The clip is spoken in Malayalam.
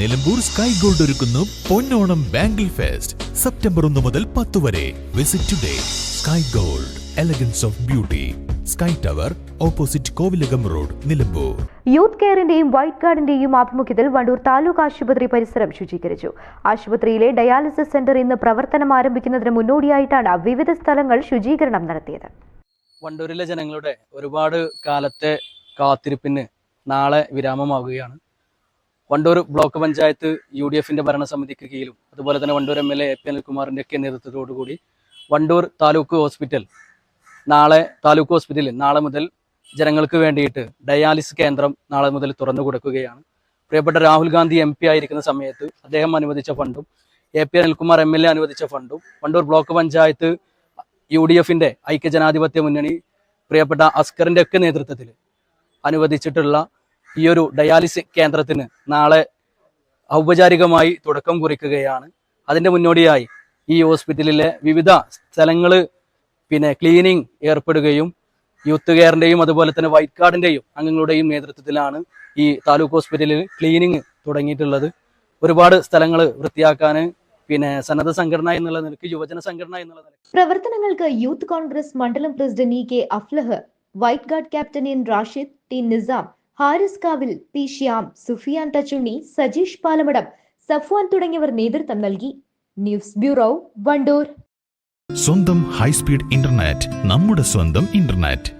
നിലമ്പൂർ സ്കൈ ഗോൾഡ് ഒരുക്കുന്നു പൊന്നോണം ബാംഗിൾ ഫെസ്റ്റ് സെപ്റ്റംബർ ഒന്ന് മുതൽ പത്ത് വരെ. Visit today sky gold elegance of beauty sky tower opposite Kovilakam road Nilambur youth കെയറിന്റെയും white ഗാർഡിന്റെയും ആഭിമുഖ്യത്തിൽ വണ്ടൂർ താലൂക്ക് ആശുപത്രി പരിസരം ശുചീകരിച്ചു. ആശുപത്രിയിലെ ഡയാലിസിസ് സെന്റർ ഇന്ന് പ്രവർത്തനം ആരംഭിക്കുന്നതിന് മുന്നോടിയായിട്ടാണ് വിവിധ സ്ഥലങ്ങൾ ശുചീകരണം നടത്തിയത്. വണ്ടൂരിലെ ജനങ്ങളുടെ ഒരുപാട് കാലത്തെ കാത്തിരിപ്പിന് നാളെ വിരാമമാവുകയാണ്. Wandoor block panchayat U D എഫിന്റെ ഭരണസമിതിക്ക് കീഴിലും അതുപോലെ തന്നെ Wandoor M L A P. അനിൽകുമാറിന്റെ ഒക്കെ നേതൃത്വത്തോടുകൂടി വണ്ടൂർ താലൂക്ക് ഹോസ്പിറ്റൽ നാളെ താലൂക്ക് ഹോസ്പിറ്റലിൽ നാളെ മുതൽ ജനങ്ങൾക്ക് വേണ്ടിയിട്ട് ഡയാലിസിസ് കേന്ദ്രം നാളെ മുതൽ തുറന്നു കൊടുക്കുകയാണ്. പ്രിയപ്പെട്ട രാഹുൽ ഗാന്ധി എം പി ആയിരിക്കുന്ന സമയത്ത് അദ്ദേഹം അനുവദിച്ച ഫണ്ടും A. P. Anilkumar M L A അനുവദിച്ച ഫണ്ടും Wandoor block panchayat U D എഫിന്റെ ഐക്യജനാധിപത്യ മുന്നണി പ്രിയപ്പെട്ട അസ്കറിന്റെ ഒക്കെ നേതൃത്വത്തിൽ അനുവദിച്ചിട്ടുള്ള ഈ ഒരു ഡയാലിസിസ് കേന്ദ്രത്തിന് നാളെ ഔപചാരികമായി തുടക്കം കുറിക്കുകയാണ്. അതിന്റെ മുന്നോടിയായി ഈ ഹോസ്പിറ്റലിലെ വിവിധ സ്ഥലങ്ങൾ പിന്നെ ക്ലീനിങ് ഏർപ്പെടുകയും യൂത്ത് കെയറിന്റെയും അതുപോലെ തന്നെ വൈറ്റ് കാർഡിന്റെയും അംഗങ്ങളുടെയും നേതൃത്വത്തിലാണ് ഈ താലൂക്ക് ഹോസ്പിറ്റലിൽ ക്ലീനിങ് തുടങ്ങിയിട്ടുള്ളത്. ഒരുപാട് സ്ഥലങ്ങൾ വൃത്തിയാക്കാൻ പിന്നെ സന്നദ്ധ സംഘടന എന്നുള്ള നിലയ്ക്ക് യുവജന സംഘടന എന്നുള്ള നിലയ്ക്ക് പ്രവർത്തനങ്ങൾക്ക് യൂത്ത് കോൺഗ്രസ് മണ്ഡലം president E K Aflah white guard captain N Rashid T Nisam Haris Kavil P. Shyam Sufiyan Thachunni Sajeesh Palamadam Safwan തുടങ്ങിയവർ നേതൃത്വം നൽകി. News bureau Wandoor. സ്വന്തം ഹൈസ്പീഡ് ഇന്റർനെറ്റ് നമ്മുടെ സ്വന്തം ഇന്റർനെറ്റ്.